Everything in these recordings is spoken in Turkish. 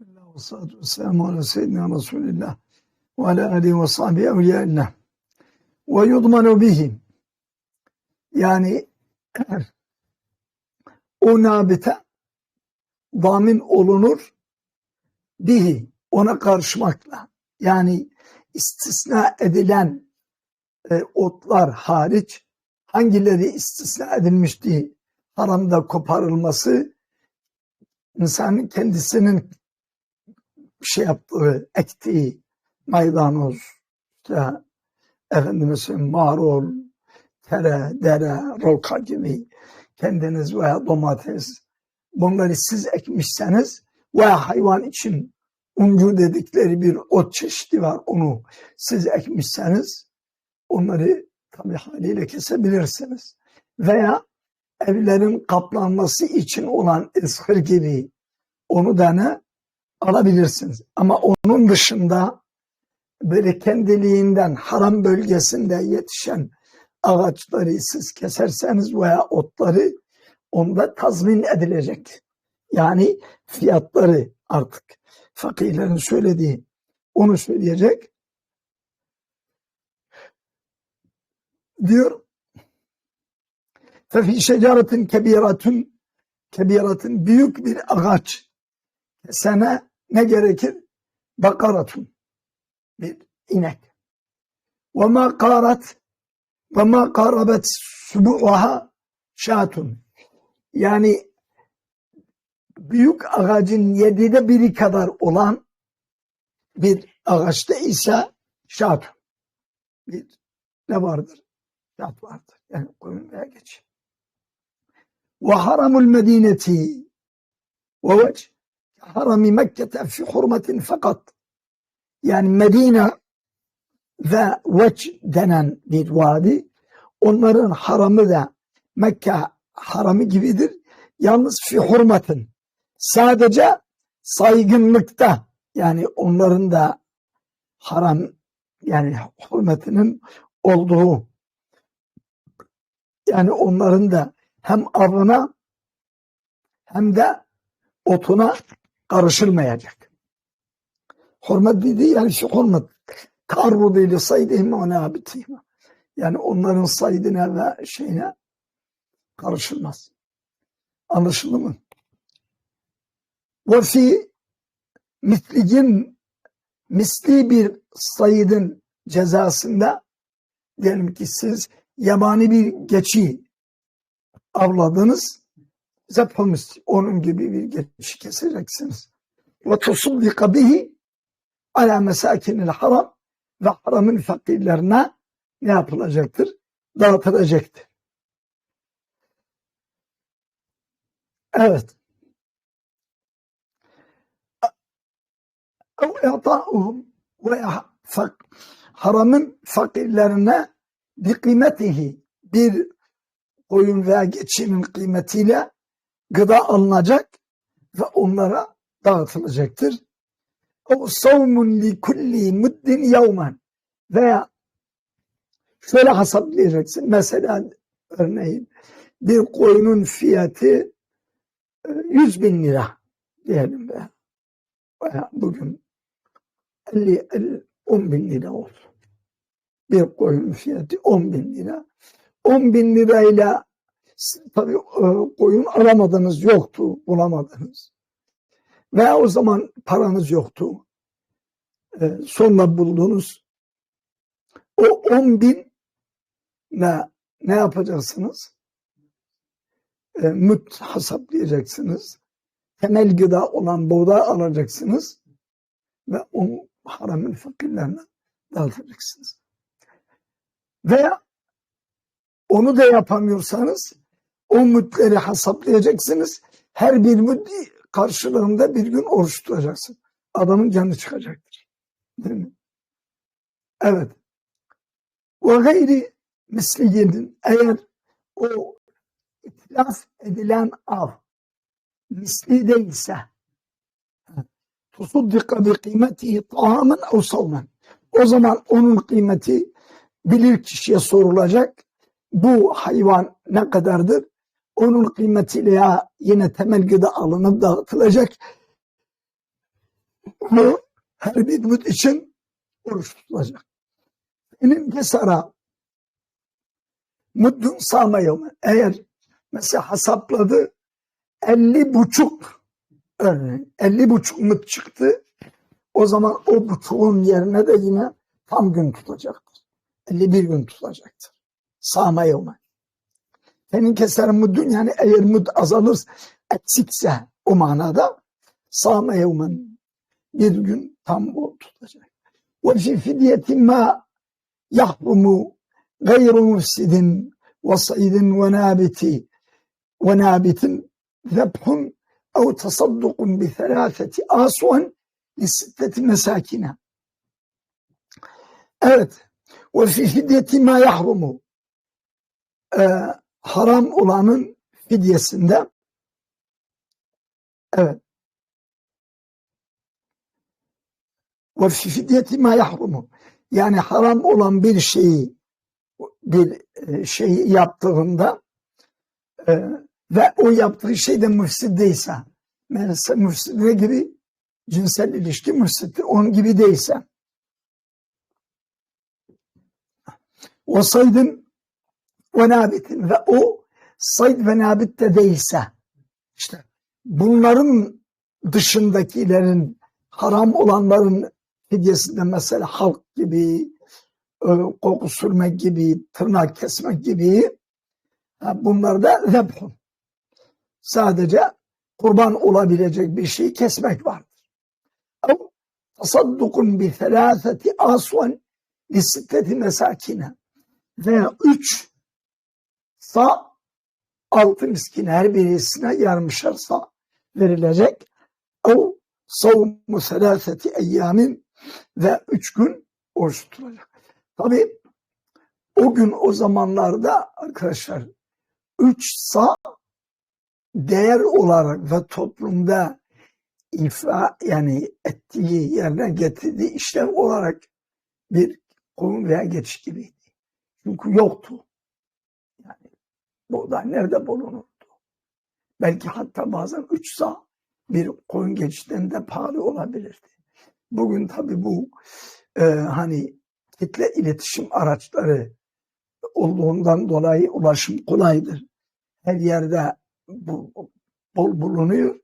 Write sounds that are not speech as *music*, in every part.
Bismillah ve salatu ve selamu ala seyyidina Resulillah ve ala alihi ve sahbihi evliyaillah. Ve yudmanu bihim. Yani o nabite damin olunur bihi ona karışmakla. Yani istisna edilen e, otlar hariç hangileri istisna edilmişti haramda koparılması insanın kendisinin şey yaptığı, ektiği maydanoz, işte söyleyeyim marul, tere, dere, roka gibi kendiniz veya domates bunları siz ekmişseniz veya hayvan için uncu dedikleri bir ot çeşidi var onu siz ekmişseniz onları tabi haliyle kesebilirsiniz. Veya evlerin kaplanması için olan ızhır gibi onu da ne alabilirsiniz. Ama onun dışında böyle kendiliğinden haram bölgesinde yetişen ağaçları siz keserseniz veya otları onda tazmin edilecek. Yani fiyatları artık fakirlerin söylediği onu söyleyecek. Diyor Fefi şecaretin kebiratun kebiratın büyük bir ağaç sene ne gerekir? Bakaratun bir inek. Ve ma karat ve ma karabet subu'aha şatun. Yani büyük ağacın yedide biri kadar olan bir ağaçta ise şat bir ne vardır? Şat vardır. Yani koyun veya geç. Ve haramul medineti ve veç harami Mekke'te fi hurmetin fakat yani Medine ve veç denen bir vadi onların haramı da Mekke haramı gibidir. Yalnız fi hurmetin sadece saygınlıkta yani onların da haram yani hürmetinin olduğu yani onların da hem avına hem de otuna karışılmayacak. Hürmet dedi yani şu hürmet karbu ile saydihim ve nabitihim. Yani onların saydine ve şeyine karışılmaz. Anlaşıldı mı? Ve fi mislicin misli bir sayıdın cezasında diyelim ki siz yabani bir geçi avladınız zephamis onun gibi bir geçi keseceksiniz. Ve tusuddika bihi ala mesakinil haram ve haramın fakirlerine ne yapılacaktır? Dağıtılacaktır. Evet. اَوْ veya fak, haramın fakirlerine bir kıymetihi bir koyun veya geçinin kıymetiyle gıda alınacak ve onlara dağıtılacaktır. O savmun li kulli muddin yevmen veya şöyle hesaplayacaksın. Mesela örneğin bir koyunun fiyatı 100 bin lira diyelim be. Veya bugün 50, 50 10 bin lira olsun. Bir koyun fiyatı 10 bin lira. 10 bin lirayla tabii e, koyun alamadınız yoktu, bulamadınız. Veya o zaman paranız yoktu. E, sonra buldunuz. O 10 bin ne, ne yapacaksınız? E, müt hesaplayacaksınız. Temel gıda olan buğday alacaksınız ve onu haramın fakirlerine dağıtacaksınız. Veya onu da yapamıyorsanız o mütleri hesaplayacaksınız. Her bir müt karşılığında bir gün oruç tutacaksın. Adamın canı çıkacaktır. Değil mi? Evet. Ve gayri misliyenin eğer o itlaf edilen av misli değilse tusuddika bi kıymetihi taamen ev savmen o zaman onun kıymeti bilir kişiye sorulacak bu hayvan ne kadardır? Onun kıymetiyle ya yine temel gıda alınıp dağıtılacak Bunu her bir müd için oruç tutulacak. Benim kesara muddun sağma yevmi. Eğer mesela hesapladı 50 buçuk örneğin 50 buçuk mıd çıktı. O zaman o buçuğun yerine de yine tam gün tutacaktır. 51 gün tutacaktır. Sağma yevmi. Senin keser muddun yani eğer mud azalır eksikse o manada sağma yevmen bir gün tam o tutacak. Ve fi fidyeti ma yahrumu gayru mufsidin ve saydin ve nabiti ve nabitin zebhun ev tasaddukun bi thelâfeti asuan li sitteti mesakine. Evet. Ve fi fidyeti ma yahrumu ee, haram olanın fidyesinde. Evet. Ve fi fidyeti ma yahrumu. Yani haram olan bir şeyi bir e, şeyi yaptığında e, ve o yaptığı şey de müfsid değilse mesela müfsid ne gibi? Cinsel ilişki müfsiddir onun gibi değilse. O saydın ve nabitin ve o sayd ve nabit de değilse işte bunların dışındakilerin haram olanların fidyesinde mesela halk gibi e, koku sürmek gibi tırnak kesmek gibi bunlar da zebhun sadece kurban olabilecek bir şeyi kesmek vardır. Ev tasaddukun bi felâfeti asvan li sitteti mesakine veya üç sa altı miskin her birisine yarmışar sa verilecek. O savunmu selâfeti eyyamin ve üç gün oruç tutulacak. Tabi o gün o zamanlarda arkadaşlar üç sa değer olarak ve toplumda ifa yani ettiği yerine getirdiği işlev olarak bir konu veya geçiş gibiydi. Çünkü yoktu. Buğday nerede bulunurdu? Belki hatta bazen üç sağ bir koyun geçişlerinde pahalı olabilirdi. Bugün tabii bu e, hani kitle iletişim araçları olduğundan dolayı ulaşım kolaydır. Her yerde bu, bol bulunuyor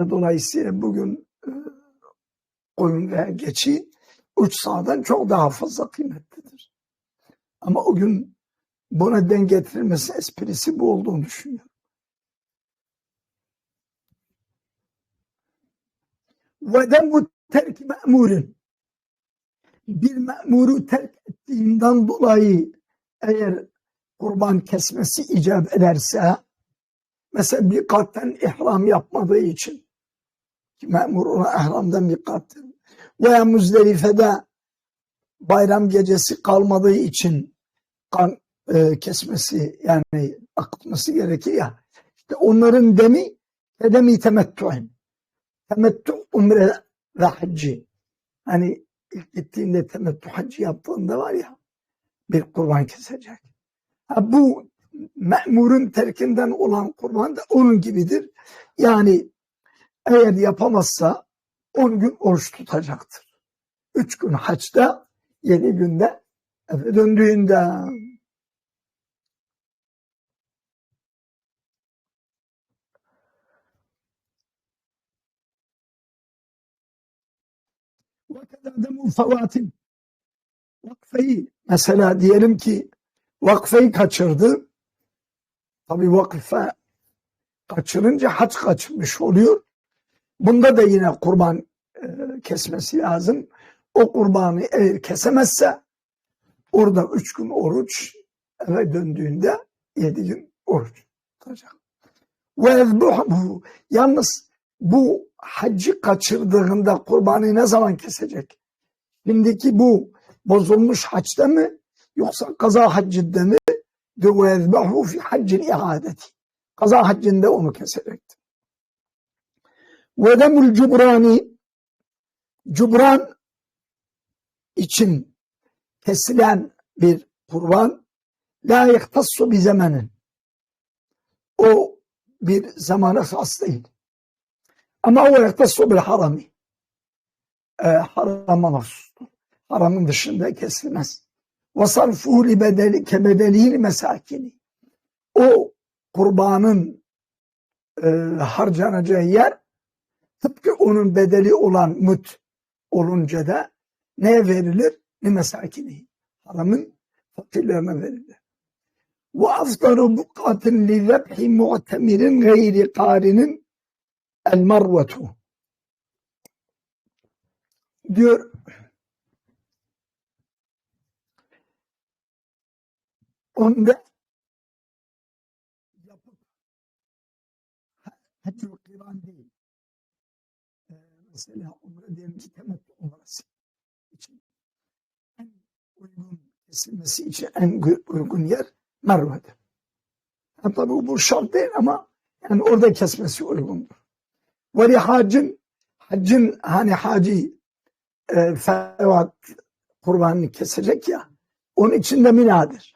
ve dolayısıyla bugün e, koyun veya geçi üç sağdan çok daha fazla kıymetlidir. Ama o gün buna denk getirilmesi esprisi bu olduğunu düşünüyorum. Ve de bu terk me'murin bir me'muru terk ettiğinden dolayı eğer kurban kesmesi icap ederse mesela bir katten ihram yapmadığı için ki memur ona ihramdan bir kattır veya Müzdelife'de bayram gecesi kalmadığı için kan e, kesmesi yani akıtması gerekir ya işte onların demi demi temettü'ün temettü umre ve haccı hani ilk gittiğinde temettü haccı yaptığında var ya bir kurban kesecek. Ha, bu memurun terkinden olan kurban da onun gibidir. Yani eğer yapamazsa 10 gün oruç tutacaktır. 3 gün haçta, 7 günde eve döndüğünde. kadar da mufavatın vakfeyi mesela diyelim ki vakfeyi kaçırdı. Tabi vakfe kaçırınca haç kaçmış oluyor. Bunda da yine kurban e, kesmesi lazım. O kurbanı eğer kesemezse orada üç gün oruç eve döndüğünde yedi gün oruç tutacak. Ve ezbuhu yalnız bu haccı kaçırdığında kurbanı ne zaman kesecek? Şimdiki bu bozulmuş haçta mı yoksa kaza haccinde mi? Ve yezbahu fi haccin ihadeti. Kaza haccinde onu kesecekti. Ve demul cubrani cubran için kesilen bir kurban la yehtassu bir zamanin. O bir zamana has değil. Ama o yehtassu bil harami. e, harama mahsustur. Haramın dışında kesilmez. Li bedeli kebedelihi mesakini. O kurbanın e, harcanacağı yer tıpkı onun bedeli olan müt olunca da neye verilir? Li mesakini. Haramın fakirlerine verilir. Bukatin li zebhi mu'temirin gayri karinin el marvetu. Diyor onda yapıp haccı kıran değil. Ee, mesela umre diyelim ki temettü umresi için en uygun kesilmesi için en uygun yer Merve'dir. Yani tabi bu şart değil ama yani orada kesmesi uygundur. Ve hacın haccın hani hacı e, fevat kurbanını kesecek ya onun için de minadır.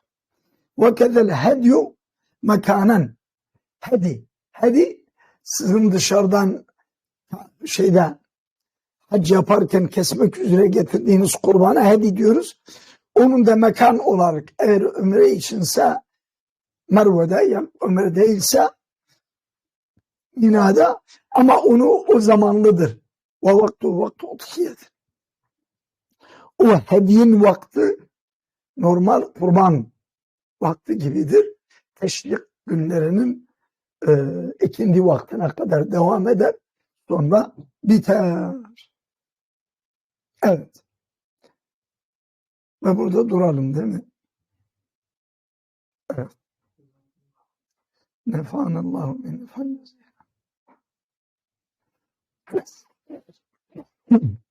Ve kezel hedyu mekanen hedi. Hedi sizin dışarıdan şeyde hac yaparken kesmek üzere getirdiğiniz kurbana hedi diyoruz. Onun da mekan olarak eğer ömre içinse Merve'de ya ömre değilse Mina'da ama onu o zamanlıdır. Ve vakti vakti utkiyedir. O hediyin vakti normal kurban vakti gibidir. Teşrik günlerinin e, ikindi vaktine kadar devam eder. Sonra biter. Evet. Ve burada duralım değil mi? Evet. Nefanallahu min nefan Yes. *laughs* Hmm.